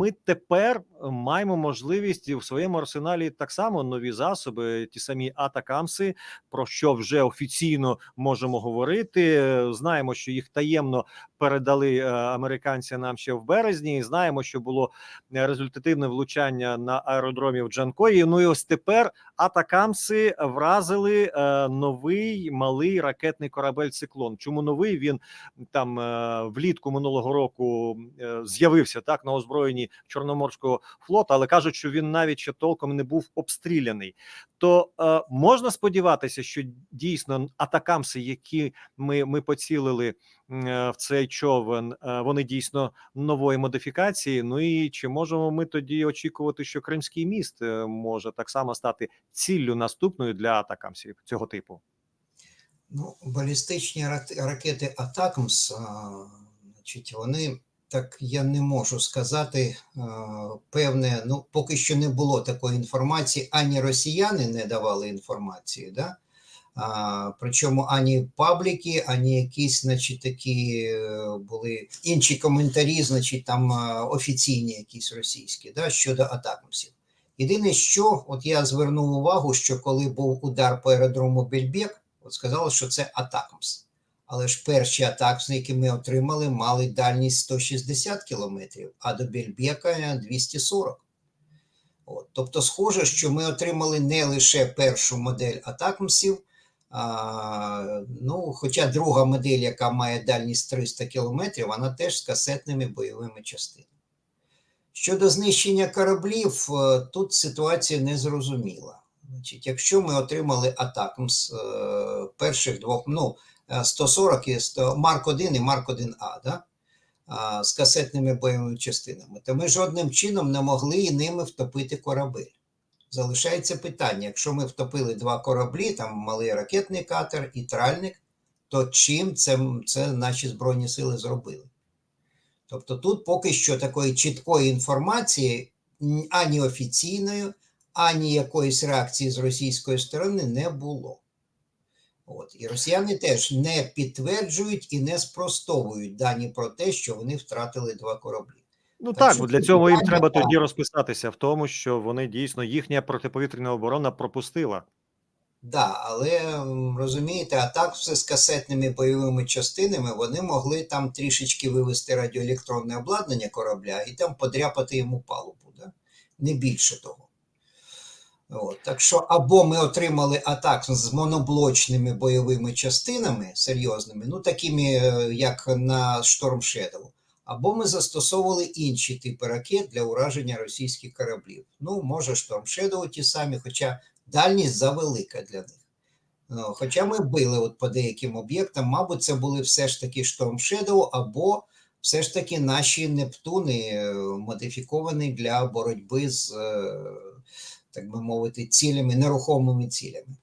ми тепер маємо можливість в своєму арсеналі так само нові засоби, ті самі атакамси, про що вже офіційно можемо говорити. Знаємо, що їх таємно передали е, американці нам ще в березні. і Знаємо, що було е, результативне влучання на аеродромі в Джанкої. Ну і ось тепер атакамси вразили е, новий малий ракетний корабель Циклон. Чому новий він там влітку минулого року з'явився так на озброєнні Чорноморського флоту, але кажуть, що він навіть ще толком не був обстріляний. То е, можна сподіватися, що дійсно атакамси, які ми, ми поцілили е, в цей човен, е, вони дійсно нової модифікації. Ну і чи можемо ми тоді очікувати, що Кримський міст е, може так само стати ціллю наступною для атакамсів цього типу? Ну, балістичні ракети Атакмс, значить, вони так я не можу сказати. Певне, ну поки що не було такої інформації, ані росіяни не давали інформації, да? А, причому ані пабліки, ані якісь, значить, такі е, були інші коментарі, значить, там офіційні якісь російські, да, щодо Атакмсів. Єдине, що от я звернув увагу, що коли був удар по аеродрому Бельбек, от сказали, що це Атакмс. Але ж перші атакмси, які ми отримали, мали дальність 160 кілометрів, а до Бельбека 240. От. Тобто, схоже, що ми отримали не лише першу модель атакмсів, а, ну, хоча друга модель, яка має дальність 300 кілометрів, вона теж з касетними бойовими частинами. Щодо знищення кораблів, е, тут ситуація незрозуміла. Значить, якщо ми отримали Атакмс е, перших двох, ну, е, 140 і 100, Марк 1 і Марк 1А, да? з касетними бойовими частинами, то ми жодним чином не могли ними втопити корабель. Залишається питання: якщо ми втопили два кораблі, там малий ракетний катер і тральник, то чим це, це наші Збройні сили зробили? Тобто тут поки що такої чіткої інформації ані офіційної, ані якоїсь реакції з російської сторони не було. От. І росіяни теж не підтверджують і не спростовують дані про те, що вони втратили два кораблі. Ну Так так, для цього їм треба так. тоді розписатися в тому, що вони дійсно їхня протиповітряна оборона пропустила. Да, але розумієте, а так все з касетними бойовими частинами вони могли там трішечки вивести радіоелектронне обладнання корабля і там подряпати йому палубу, да? не більше того. От, так що або ми отримали атак з моноблочними бойовими частинами серйозними, ну такими, е, як на Storm Shadow, або ми застосовували інші типи ракет для ураження російських кораблів. Ну, може, Storm Shadow ті самі, хоча дальність завелика для них. Ну, Хоча ми били от по деяким об'єктам, мабуть, це були все ж таки Storm Shadow або все ж таки наші Нептуни, е, модифіковані для боротьби з, так би мовити, цілями, нерухомими цілями.